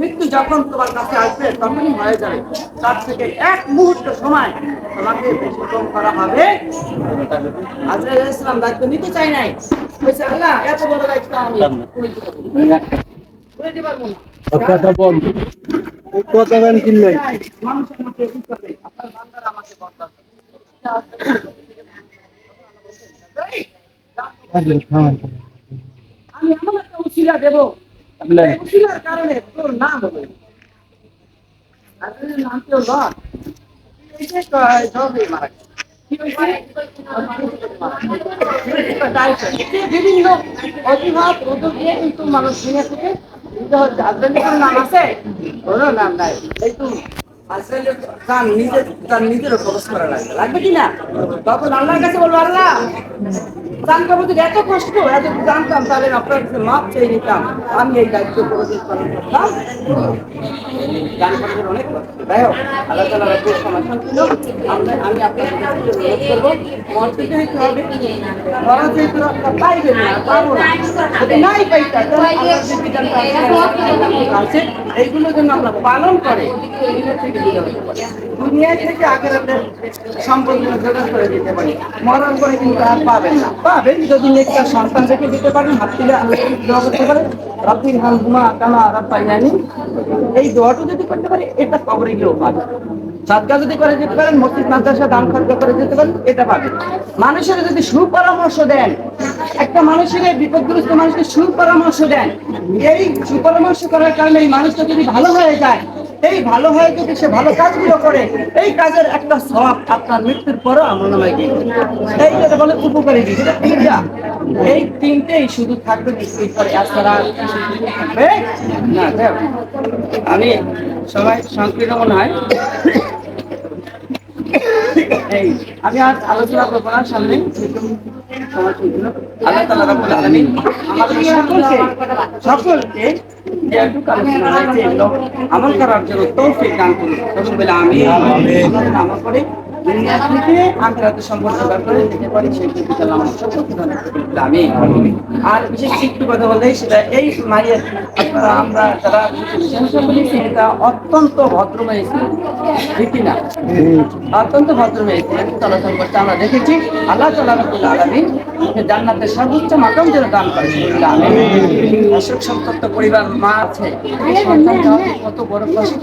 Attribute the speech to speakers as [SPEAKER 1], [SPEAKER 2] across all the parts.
[SPEAKER 1] মৃত্যু যখন তোমার কাছে আসবে তখনই হয়ে যাবে। তার থেকে এক মুহূর্ত সময় তোমাকে বেশিক্ষণ করা হবে। আজরাইল দায়িত্ব নিতে চাই নাই। আল্লাহ এত বড় দায়িত্ব আমি
[SPEAKER 2] কথা বল। কথা
[SPEAKER 1] আপনার বান্দারা আমাকে বদলাবে। আমি একটা উসিলা দেবো। উসিলার কারণে তোর নাম হবে। আর নাম কেউ লয়, এই জবে মারা গেছে। কি হয়েছে? এই বিভিন্ন অজুহাত উদ্যোগ দিয়ে কিন্তু মানুষ শুনে থেকে। এটা কোনো নাম আছে? নাম নাই। নিজের তার নিজের খরচ করা লাগবে। লাগবে কি না? তখন আল্লাহর কাছে বলব আল্লাহ! জানতাম যদি এত কষ্ট এত জানতাম, তাহলে আপনার কাছে মাপ চেয়ে নিতাম। আমি এই দায়িত্ব পালন করতাম অনেক কষ্ট। যাই হোক, আল্লাহ তালা সমাধান ছিল আমরা আমি আপনার অনুরোধ করব। হবে। না, পাবো না। নাই আছে এইগুলো যেন আমরা পালন করে। দুনিয়া থেকে দুনিয়া থেকে আগের আপনার সম্পর্কগুলো করে দিতে পারি। মরণ করে কিন্তু আর পাবেন না। পাবেন যদি একটা সন্তান রেখে দিতে পারেন, হাত তুলে দোয়া করতে পারেন। হাল কামা জানি এই দোয়াটা যদি করতে পারি, এটা কবরে গিয়েও পাবে যদি করে যেতে পারেন, মসজিদ, মাদ্রাসা, দান খরচ করে যেতে পারেন, এটা পাবেন। মানুষের যদি সুপরামর্শ দেন, একটা মানুষের বিপদগ্রস্ত মানুষকে সুপরামর্শ দেন, এই সুপরামর্শ করার কারণে এই মানুষটা যদি ভালো হয়ে যায় এই ভালো হয়ে যদি সে ভালো কাজগুলো করে, এই কাজের একটা স্বভাব আপনার মৃত্যুর পরও আমার নামে গিয়ে এই যেটা বলে উপকারী এটা তিনটা। এই তিনটেই শুধু থাকবে মৃত্যুর পরে। থাকবে? না আমি সবাই সংকীর্ণ মনে হয়। এই, আমি আজ আলোচনা করব না, সামনে। আল্লাহ তাআলা রাব্বুল আলামিন আমাদের সকলকে সকলকে যেটুকু আলোচনা হয়েছে এগুলো আমল করার জন্য তৌফিক দান করুন। বলে আমি আমল করে দুনিয়া থেকে আখিরাতের সম্পর্ক ব্যাপারে দিতে পারি সেই বলে আমি আর বিশেষ একটু কথা বলতে সেটা এই আপনারা আমরা যারা এটা অত্যন্ত ভদ্র মেয়ে ছিল ঠিক না অত্যন্ত ভদ্র মেয়ে ছিলেন চলাচল করতে আমরা দেখেছি। আল্লাহ তালা রবুল আলমী জান্নাতের সর্বোচ্চ মাকাম যেন দান করে অশোক সন্তপ্ত পরিবার মা আছে। কত বড় কষ্ট।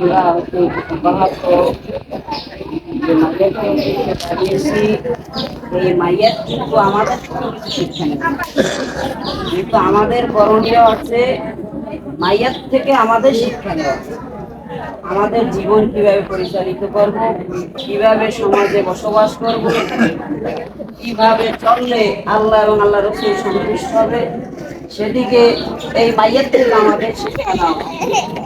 [SPEAKER 1] আমরা হচ্ছে বাহাত্তর যে মাইয়াকে পাঠিয়েছি এই মাইয়ার কিন্তু আমাদের কোনো কিছু শিক্ষা নেই কিন্তু আমাদের করণীয় আছে মাইয়ার থেকে আমাদের শিক্ষা নেওয়া আমাদের জীবন কীভাবে পরিচালিত করব কীভাবে সমাজে বসবাস করব কীভাবে চললে আল্লাহ এবং আল্লাহ রসুল সন্তুষ্ট হবে সেদিকে এই মাইয়ের থেকে আমাদের শিক্ষা নেওয়া